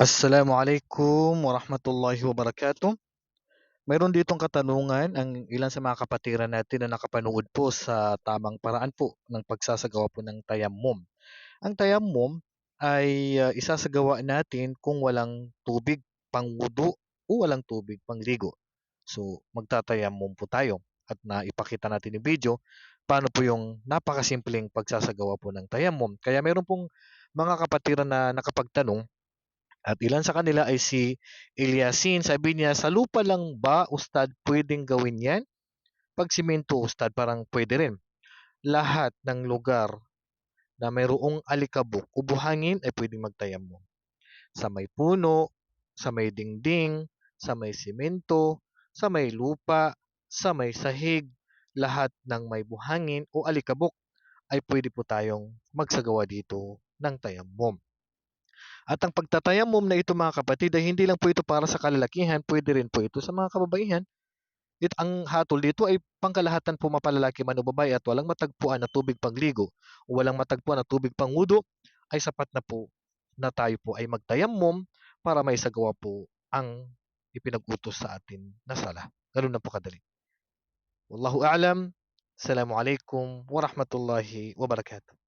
Assalamualaikum warahmatullahi wabarakatuh. Mayroon ditong katanungan ang ilan sa mga kapatiran natin na nakapanood po sa tamang paraan po ng pagsasagawa po ng tayammum. Ang tayammum ay uh, isasagawa natin kung walang tubig pangwudu o walang tubig pangligo. So magtatayammum po tayo at naipakita natin yung video paano po yung napakasimpleng pagsasagawa po ng tayammum. Kaya mayroon pong mga kapatiran na nakapagtanong at ilan sa kanila ay si Ilyasin. Sabi niya, sa lupa lang ba, Ustad, pwedeng gawin yan? Pag simento, Ustad, parang pwede rin. Lahat ng lugar na mayroong alikabok o ay pwedeng magtayam mo. Sa may puno, sa may dingding, sa may simento, sa may lupa, sa may sahig, lahat ng may buhangin o alikabok ay pwede po tayong magsagawa dito ng tayammum. At ang pagtatayamum na ito mga kapatid ay hindi lang po ito para sa kalalakihan, pwede rin po ito sa mga kababaihan. It, ang hatol dito ay pangkalahatan po mapalalaki man o babae at walang matagpuan na tubig pangligo o walang matagpuan na tubig pangudo ay sapat na po na tayo po ay magtayamum para may sagawa po ang ipinag-utos sa atin na sala. Ganun na po kadali. Wallahu a'lam. Assalamualaikum warahmatullahi wabarakatuh.